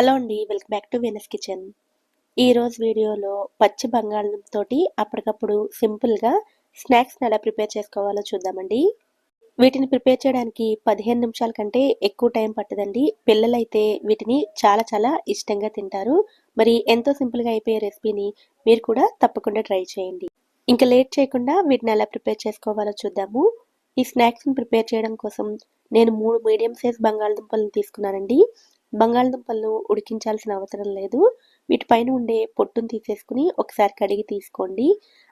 Hello అండి welcome back to Venus kitchen. ఈరోజు వీడియోలో పచ్చి బంగాళదుంపతోటి అప్పటికప్పుడు సింపుల్గా స్నాక్స్ని ఎలా ప్రిపేర్ చేసుకోవాలో చూద్దామండి. వీటిని ప్రిపేర్ చేయడానికి పదిహేను నిమిషాల కంటే ఎక్కువ టైం పట్టదండి. పిల్లలైతే వీటిని చాలా చాలా ఇష్టంగా తింటారు. మరి ఎంతో సింపుల్గా అయిపోయే రెసిపీని మీరు కూడా తప్పకుండా ట్రై చేయండి. ఇంకా లేట్ చేయకుండా వీటిని ఎలా ప్రిపేర్ చేసుకోవాలో చూద్దాము. ఈ స్నాక్స్ని ప్రిపేర్ చేయడం కోసం నేను మూడు మీడియం సైజ్ బంగాళదుంపలను తీసుకున్నానండి. బంగాళదుంపలను ఉడికించాల్సిన అవసరం లేదు. వీటిపైన ఉండే పొట్టును తీసేసుకుని ఒకసారి కడిగి తీసుకోండి.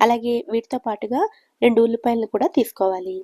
అలాగే వీటితో పాటుగా రెండు ఉల్లిపాయలను కూడా తీసుకోవాలి.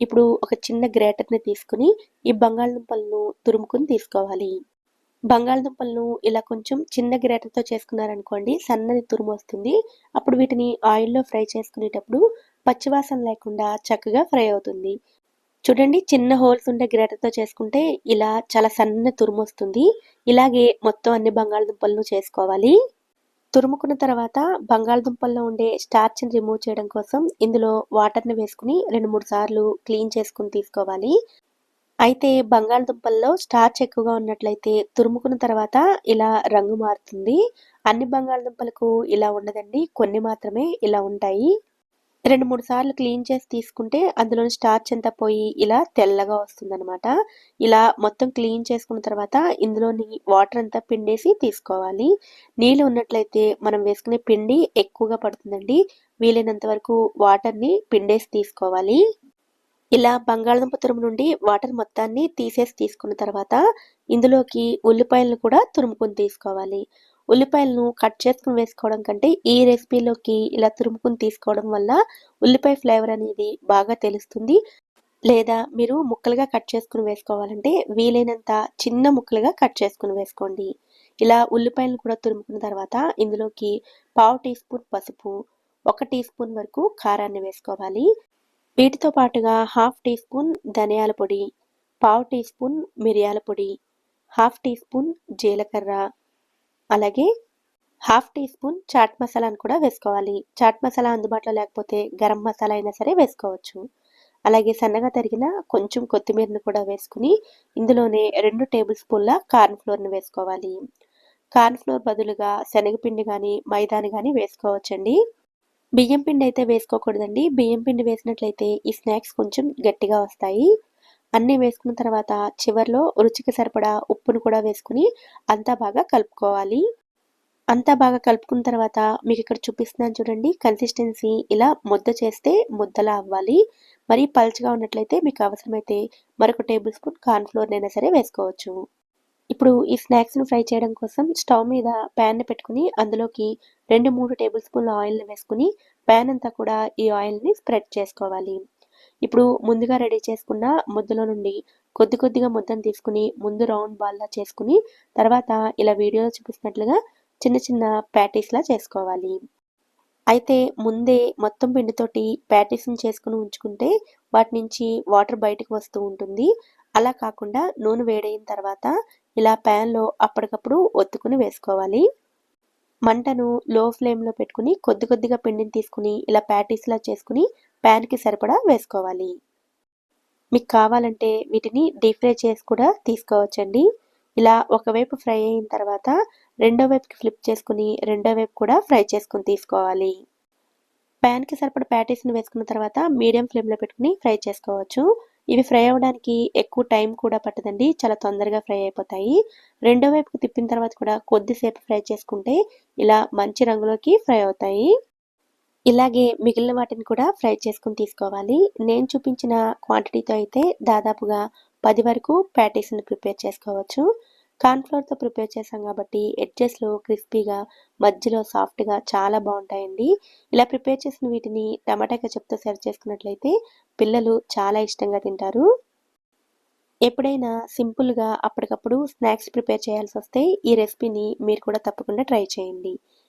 ఇప్పుడు ఒక చిన్న గ్రేటర్ని తీసుకుని ఈ బంగాళదుంపలను తురుముకుని తీసుకోవాలి. బంగాళదుంపలను ఇలా కొంచెం చిన్న గ్రేటర్తో చేసుకున్నారనుకోండి సన్నని తురుము వస్తుంది. అప్పుడు వీటిని ఆయిల్లో ఫ్రై చేసుకునేటప్పుడు పచ్చివాసన లేకుండా చక్కగా ఫ్రై అవుతుంది. చూడండి చిన్న హోల్స్ ఉండే గ్రేటర్తో చేసుకుంటే ఇలా చాలా సన్న తురుము వస్తుంది. ఇలాగే మొత్తం అన్ని బంగాళదుంపలను చేసుకోవాలి. తురుముకున్న తర్వాత బంగాళదుంపల్లో ఉండే స్టార్చ్ని రిమూవ్ చేయడం కోసం ఇందులో వాటర్ని వేసుకుని రెండు మూడు సార్లు క్లీన్ చేసుకుని తీసుకోవాలి. అయితే బంగాళదుంపల్లో స్టార్చ్ ఎక్కువగా ఉన్నట్లయితే తురుముకున్న తర్వాత ఇలా రంగు మారుతుంది. అన్ని బంగాళదుంపలకు ఇలా ఉండదండి. కొన్ని మాత్రమే ఇలా ఉంటాయి. రెండు మూడు సార్లు క్లీన్ చేసి తీసుకుంటే అందులోని స్టార్చ్ అంతా పోయి ఇలా తెల్లగా వస్తుందనమాట ఇలా మొత్తం క్లీన్ చేసుకున్న తర్వాత ఇందులోని వాటర్ అంతా పిండేసి తీసుకోవాలి. నీళ్ళు ఉన్నట్లయితే మనం వేసుకునే పిండి ఎక్కువగా పడుతుందండి. వీలైనంత వరకు వాటర్ని పిండేసి తీసుకోవాలి. ఇలా బంగాళదుంప తురుము నుండి వాటర్ మొత్తాన్ని తీసేసి తీసుకున్న తర్వాత ఇందులోకి ఉల్లిపాయలను కూడా తురుముకొని తీసుకోవాలి. ఉల్లిపాయలను కట్ చేసుకుని వేసుకోవడం కంటే ఈ రెసిపీలోకి ఇలా తురుముకుని తీసుకోవడం వల్ల ఉల్లిపాయ ఫ్లేవర్ అనేది బాగా తెలుస్తుంది. లేదా మీరు ముక్కలుగా కట్ చేసుకుని వేసుకోవాలంటే వీలైనంత చిన్న ముక్కలుగా కట్ చేసుకుని వేసుకోండి. ఇలా ఉల్లిపాయలను కూడా తురుముకున్న తర్వాత ఇందులోకి పావు టీ స్పూన్ పసుపు ఒక టీ స్పూన్ వరకు కారాన్ని వేసుకోవాలి. వీటితో పాటుగా హాఫ్ టీ స్పూన్ ధనియాల పొడి పావు టీ స్పూన్ మిరియాల పొడి హాఫ్ టీ స్పూన్ జీలకర్ర అలాగే హాఫ్ టీ స్పూన్ చాట్ మసాలాను కూడా వేసుకోవాలి. చాట్ మసాలా అందుబాటులో లేకపోతే గరం మసాలా అయినా సరే వేసుకోవచ్చు. అలాగే సన్నగా తరిగిన కొంచెం కొత్తిమీరను కూడా వేసుకుని ఇందులోనే రెండు టేబుల్ స్పూన్ల కార్న్ ఫ్లోర్ని వేసుకోవాలి. కార్న్ ఫ్లోర్ బదులుగా శనగపిండి కానీ మైదాని కానీ వేసుకోవచ్చండి. బియ్యం పిండి అయితే వేసుకోకూడదండి. బియ్యం పిండి వేసినట్లయితే ఈ స్నాక్స్ కొంచెం గట్టిగా వస్తాయి. అన్నీ వేసుకున్న తర్వాత చివరిలో రుచికి సరిపడా ఉప్పును కూడా వేసుకుని అంతా బాగా కలుపుకోవాలి. అంతా బాగా కలుపుకున్న తర్వాత మీకు ఇక్కడ చూపిస్తున్నాను చూడండి కన్సిస్టెన్సీ ఇలా ముద్ద చేస్తే ముద్దలా అవ్వాలి. మరి పల్చగా ఉన్నట్లయితే మీకు అవసరమైతే మరొక టేబుల్ స్పూన్ కార్న్ఫ్లోర్ అయినా సరే వేసుకోవచ్చు. ఇప్పుడు ఈ స్నాక్స్ను ఫ్రై చేయడం కోసం స్టవ్ మీద ప్యాన్ని పెట్టుకుని అందులోకి రెండు మూడు టేబుల్ స్పూన్ల ఆయిల్ని వేసుకుని ప్యాన్ అంతా కూడా ఈ ఆయిల్ని స్ప్రెడ్ చేసుకోవాలి. ఇప్పుడు ముందుగా రెడీ చేసుకున్న ముద్దలో నుండి కొద్ది కొద్దిగా ముద్దను తీసుకుని ముందు రౌండ్ బాల్లా చేసుకుని తర్వాత ఇలా వీడియోలో చూపిస్తున్నట్లుగా చిన్న చిన్న ప్యాటీస్లా చేసుకోవాలి. అయితే ముందే మొత్తం పిండితోటి ప్యాటీస్ని చేసుకుని ఉంచుకుంటే వాటి నుంచి వాటర్ బయటకు వస్తూ ఉంటుంది. అలా కాకుండా నూనె వేడైన తర్వాత ఇలా ప్యాన్లో అప్పటికప్పుడు ఒత్తుకుని వేసుకోవాలి. మంటను లో ఫ్లేమ్లో పెట్టుకుని కొద్ది కొద్దిగా పిండిని తీసుకుని ఇలా ప్యాటీస్లా చేసుకుని ప్యాన్కి సరిపడా వేసుకోవాలి. మీకు కావాలంటే వీటిని డీప్ ఫ్రై చేసి కూడా తీసుకోవచ్చండి. ఇలా ఒకవైపు ఫ్రై అయిన తర్వాత రెండో వైపుకి ఫ్లిప్ చేసుకుని రెండో వైపు కూడా ఫ్రై చేసుకుని తీసుకోవాలి. ప్యాన్కి సరిపడ ప్యాటీస్ని వేసుకున్న తర్వాత మీడియం ఫ్లేమ్లో పెట్టుకుని ఫ్రై చేసుకోవచ్చు. ఇవి ఫ్రై అవ్వడానికి ఎక్కువ టైం కూడా పట్టదండి. చాలా తొందరగా ఫ్రై అయిపోతాయి. రెండో వైపుకి తిప్పిన తర్వాత కూడా కొద్దిసేపు ఫ్రై చేసుకుంటే ఇలా మంచి రంగులోకి ఫ్రై అవుతాయి. ఇలాగే మిగిలిన వాటిని కూడా ఫ్రై చేసుకుని తీసుకోవాలి. నేను చూపించిన క్వాంటిటీతో అయితే దాదాపుగా పది వరకు ప్యాటీస్ని ప్రిపేర్ చేసుకోవచ్చు. కార్న్ఫ్లోర్తో ప్రిపేర్ చేసాం కాబట్టి ఎడ్జెస్లో క్రిస్పీగా మధ్యలో సాఫ్ట్గా చాలా బాగుంటాయండి. ఇలా ప్రిపేర్ చేసిన వీటిని టమాటా కచప్తో సర్వ్ చేసుకున్నట్లయితే పిల్లలు చాలా ఇష్టంగా తింటారు. ఎప్పుడైనా సింపుల్గా అప్పటికప్పుడు స్నాక్స్ ప్రిపేర్ చేయాల్సి వస్తే ఈ రెసిపీని మీరు కూడా తప్పకుండా ట్రై చేయండి.